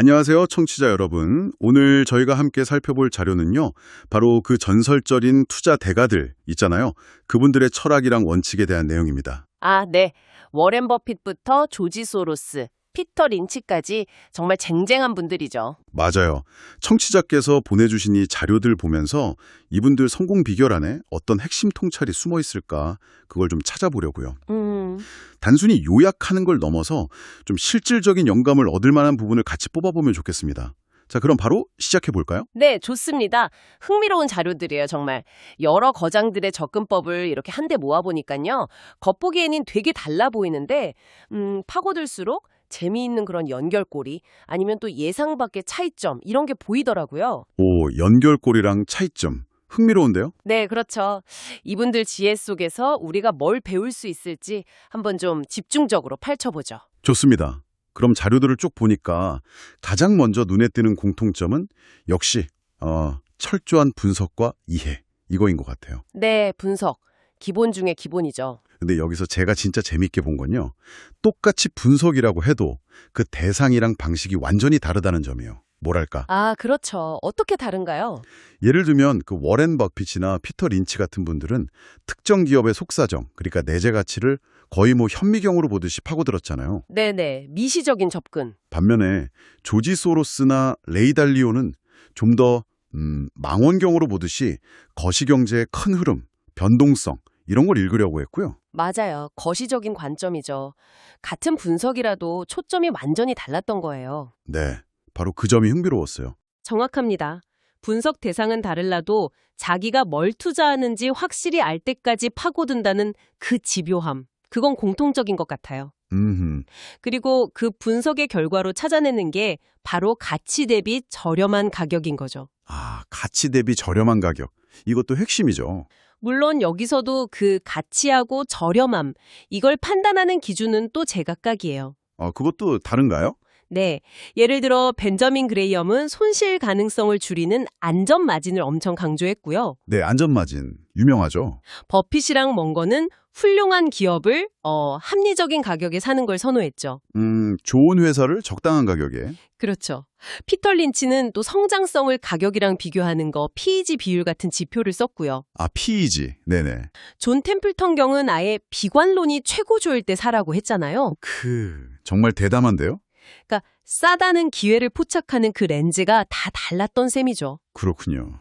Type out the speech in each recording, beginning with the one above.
안녕하세요, 청취자 여러분. 오늘 저희가 함께 살펴볼 자료는요, 바로 그 전설적인 투자 대가들 있잖아요. 그분들의 철학이랑 원칙에 대한 내용입니다. 아, 네. 워렌 버핏부터 조지 소로스, 피터 린치까지 정말 쟁쟁한 분들이죠. 맞아요. 청취자께서 보내주신 이 자료들 보면서 이분들 성공 비결 안에 어떤 핵심 통찰이 숨어 있을까, 그걸 좀 찾아보려고요. 음, 단순히 요약하는 걸 넘어서 좀 실질적인 영감을 얻을 만한 부분을 같이 뽑아보면 좋겠습니다. 자, 그럼 바로 시작해 볼까요? 네, 좋습니다. 흥미로운 자료들이에요, 정말. 여러 거장들의 접근법을 이렇게 한데 모아보니까요. 겉보기에는 되게 달라 보이는데, 음, 파고들수록 재미있는 그런 연결고리, 아니면 또 예상 밖의 차이점, 이런 게 보이더라고요. 오, 연결고리랑 차이점. 흥미로운데요? 네, 그렇죠. 이분들 지혜 속에서 우리가 뭘 배울 수 있을지 한번 좀 집중적으로 펼쳐보죠. 좋습니다. 그럼 자료들을 쭉 보니까 가장 먼저 눈에 띄는 공통점은 역시 어, 철저한 분석과 이해 이거인 것 같아요. 네, 분석. 기본 중에 기본이죠. 근데 여기서 제가 진짜 재밌게 본 건요. 똑같이 분석이라고 해도 그 대상이랑 방식이 완전히 다르다는 점이에요. 뭐랄까. 아, 그렇죠. 어떻게 다른가요? 예를 들면 그 워렌 버핏이나 피터 린치 같은 분들은 특정 기업의 속사정, 그러니까 내재 가치를 거의 뭐 현미경으로 보듯이 파고들었잖아요. 네네, 미시적인 접근. 반면에 조지 소로스나 레이 달리오는 좀더 음, 망원경으로 보듯이 거시경제의 큰 흐름, 변동성 이런 걸 읽으려고 했고요. 맞아요. 거시적인 관점이죠. 같은 분석이라도 초점이 완전히 달랐던 거예요. 네, 바로 그 점이 흥미로웠어요. 정확합니다. 분석 대상은 다를라도 자기가 뭘 투자하는지 확실히 알 때까지 파고든다는 그 집요함. 그건 공통적인 것 같아요. 음, 그리고 그 분석의 결과로 찾아내는 게 바로 가치 대비 저렴한 가격인 거죠. 아 가치 대비 저렴한 가격 이것도 핵심이죠. 물론 여기서도 그 가치하고 저렴함, 이걸 판단하는 기준은 또 제각각이에요. 어, 그것도 다른가요? 네. 예를 들어 벤저민 그레이엄은 손실 가능성을 줄이는 안전 마진을 엄청 강조했고요. 네, 안전 마진 유명하죠. 버핏이랑 멍거는 훌륭한 기업을 어, 합리적인 가격에 사는 걸 선호했죠. 음, 좋은 회사를 적당한 가격에. 그렇죠. 피터 린치는 또 성장성을 가격이랑 비교하는 거 PEG 비율 같은 지표를 썼고요. 아, PEG. 네네. 존 템플턴 경은 아예 비관론이 최고 조일 때 사라고 했잖아요. 그 정말 대담한데요? 그러니까 싸다는 기회를 포착하는 그 렌즈가 다 달랐던 셈이죠. 그렇군요.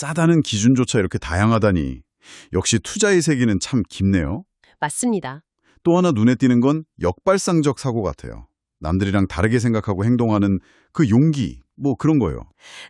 싸다는 기준조차 이렇게 다양하다니. 역시 투자의 세계는 참 깊네요. 맞습니다. 또 하나 눈에 띄는 건 역발상적 사고 같아요. 남들이랑 다르게 생각하고 행동하는 그 용기, 뭐 그런 거예요.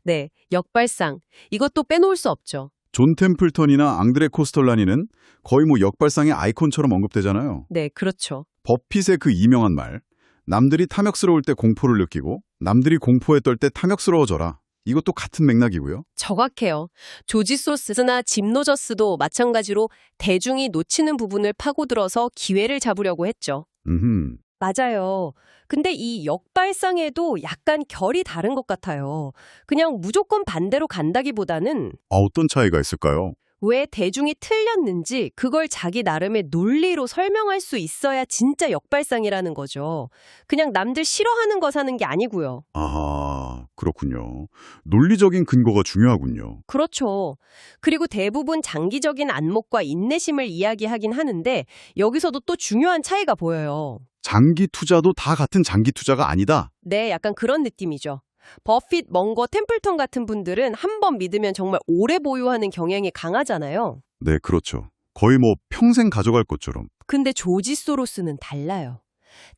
네, 역발상. 이것도 빼놓을 수 없죠. 존 템플턴이나 앙드레 코스톨라니는 거의 뭐 역발상의 아이콘처럼 언급되잖아요. 네, 그렇죠. 버핏의 그 유명한 말. 남들이 탐욕스러울 때 공포를 느끼고 남들이 공포에 떨 때 탐욕스러워져라. 이것도 같은 맥락이고요. 정확해요. 조지 소스나 짐 노저스도 마찬가지로 대중이 놓치는 부분을 파고들어서 기회를 잡으려고 했죠. 음흠. 맞아요. 근데 이 역발상에도 약간 결이 다른 것 같아요. 그냥 무조건 반대로 간다기보다는 아, 어떤 차이가 있을까요? 왜 대중이 틀렸는지 그걸 자기 나름의 논리로 설명할 수 있어야 진짜 역발상이라는 거죠. 그냥 남들 싫어하는 거 사는 게 아니고요. 아, 그렇군요. 논리적인 근거가 중요하군요. 그렇죠. 그리고 대부분 장기적인 안목과 인내심을 이야기하긴 하는데 여기서도 또 중요한 차이가 보여요. 장기 투자도 다 같은 장기 투자가 아니다. 네, 약간 그런 느낌이죠. 버핏, 멍거, 템플턴 같은 분들은 한 번 믿으면 정말 오래 보유하는 경향이 강하잖아요. 네, 그렇죠. 거의 뭐 평생 가져갈 것처럼. 근데 조지 소로스는 달라요.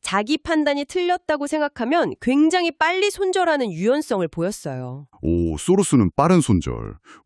자기 판단이 틀렸다고 생각하면 굉장히 빨리 손절하는 유연성을 보였어요. 오, 소로스는 빠른 손절.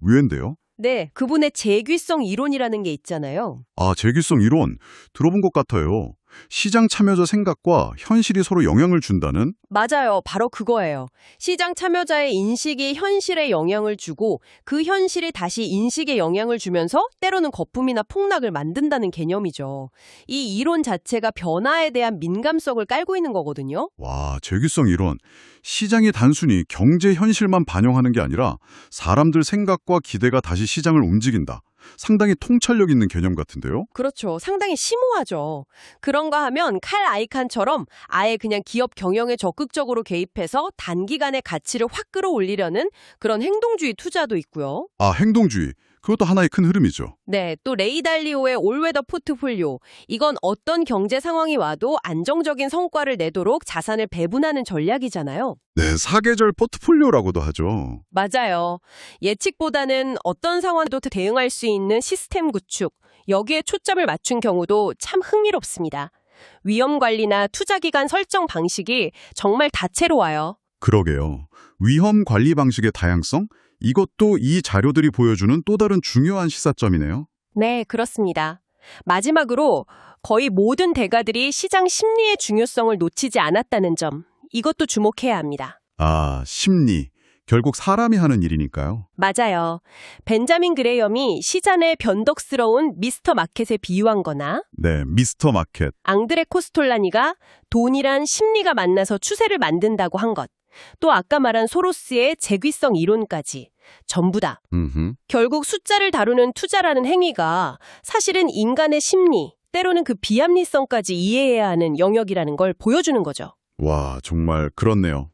의외인데요? 네, 그분의 재귀성 이론이라는 게 있잖아요. 아, 재규성 이론 들어본 것 같아요. 시장 참여자 생각과 현실이 서로 영향을 준다는? 맞아요. 바로 그거예요. 시장 참여자의 인식이 현실에 영향을 주고 그 현실이 다시 인식에 영향을 주면서 때로는 거품이나 폭락을 만든다는 개념이죠. 이 이론 자체가 변화에 대한 민감성을 깔고 있는 거거든요. 와, 재규성 이론. 시장이 단순히 경제 현실만 반영하는 게 아니라 사람들 생각과 기대가 다시 시장을 움직인다. 상당히 통찰력 있는 개념 같은데요? 그렇죠. 상당히 심오하죠. 그런가 하면 칼 아이칸처럼 아예 그냥 기업 경영에 적극적으로 개입해서 단기간에 가치를 확 끌어올리려는 그런 행동주의 투자도 있고요. 아, 행동주의. 그것도 하나의 큰 흐름이죠. 네, 또 레이달리오의 올웨더 포트폴리오. 이건 어떤 경제 상황이 와도 안정적인 성과를 내도록 자산을 배분하는 전략이잖아요. 네, 사계절 포트폴리오라고도 하죠. 맞아요. 예측보다는 어떤 상황에도 대응할 수 있는 시스템 구축, 여기에 초점을 맞춘 경우도 참 흥미롭습니다. 위험 관리나 투자 기간 설정 방식이 정말 다채로워요. 그러게요. 위험 관리 방식의 다양성? 이것도 이 자료들이 보여주는 또 다른 중요한 시사점이네요. 네, 그렇습니다. 마지막으로 거의 모든 대가들이 시장 심리의 중요성을 놓치지 않았다는 점, 이것도 주목해야 합니다. 아, 심리. 결국 사람이 하는 일이니까요. 맞아요. 벤자민 그레이엄이 시장의 변덕스러운 미스터 마켓에 비유한 거나 네, 미스터 마켓. 앙드레 코스톨라니가 돈이란 심리가 만나서 추세를 만든다고 한 것. 또 아까 말한 소로스의 재귀성 이론까지. 전부 다. 음흠. 결국 숫자를 다루는 투자라는 행위가 사실은 인간의 심리, 때로는 그 비합리성까지 이해해야 하는 영역이라는 걸 보여주는 거죠. 와, 정말 그렇네요.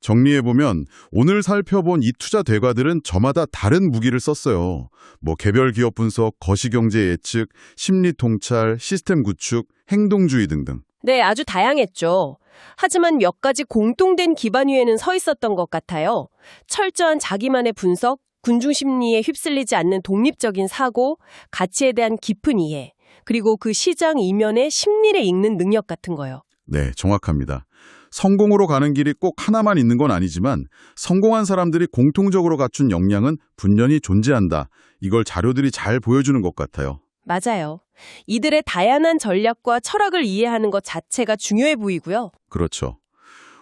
정리해보면 오늘 살펴본 이 투자 대가들은 저마다 다른 무기를 썼어요. 뭐 개별 기업 분석, 거시경제 예측, 심리 통찰, 시스템 구축, 행동주의 등등. 네, 아주 다양했죠. 하지만 몇 가지 공통된 기반 위에는 서 있었던 것 같아요. 철저한 자기만의 분석, 군중 심리에 휩쓸리지 않는 독립적인 사고, 가치에 대한 깊은 이해, 그리고 그 시장 이면의 심리를 읽는 능력 같은 거요. 네, 정확합니다. 성공으로 가는 길이 꼭 하나만 있는 건 아니지만 성공한 사람들이 공통적으로 갖춘 역량은 분명히 존재한다. 이걸 자료들이 잘 보여주는 것 같아요. 맞아요. 이들의 다양한 전략과 철학을 이해하는 것 자체가 중요해 보이고요. 그렇죠.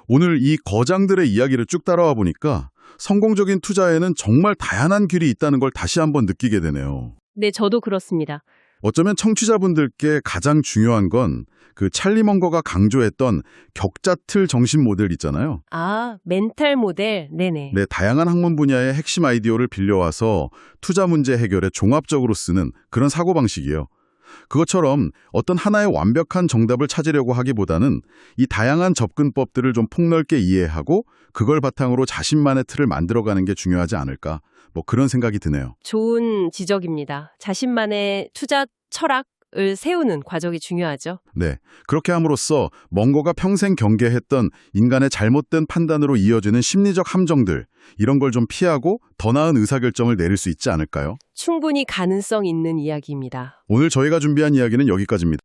오늘 이 거장들의 이야기를 쭉 따라와 보니까 성공적인 투자에는 정말 다양한 길이 있다는 걸 다시 한번 느끼게 되네요. 네, 저도 그렇습니다. 어쩌면 청취자분들께 가장 중요한 건 그 찰리 먼거가 강조했던 격자틀 정신 모델 있잖아요. 아, 멘탈 모델. 네네. 네, 다양한 학문 분야의 핵심 아이디어를 빌려와서 투자 문제 해결에 종합적으로 쓰는 그런 사고방식이에요. 그것처럼 어떤 하나의 완벽한 정답을 찾으려고 하기보다는 이 다양한 접근법들을 좀 폭넓게 이해하고 그걸 바탕으로 자신만의 틀을 만들어가는 게 중요하지 않을까. 뭐 그런 생각이 드네요. 좋은 지적입니다. 자신만의 투자 철학 을 세우는 과정이 중요하죠. 네. 그렇게 함으로써 먼거가 평생 경계했던 인간의 잘못된 판단으로 이어지는 심리적 함정들, 이런 걸 좀 피하고 더 나은 의사결정을 내릴 수 있지 않을까요? 충분히 가능성 있는 이야기입니다. 오늘 저희가 준비한 이야기는 여기까지입니다.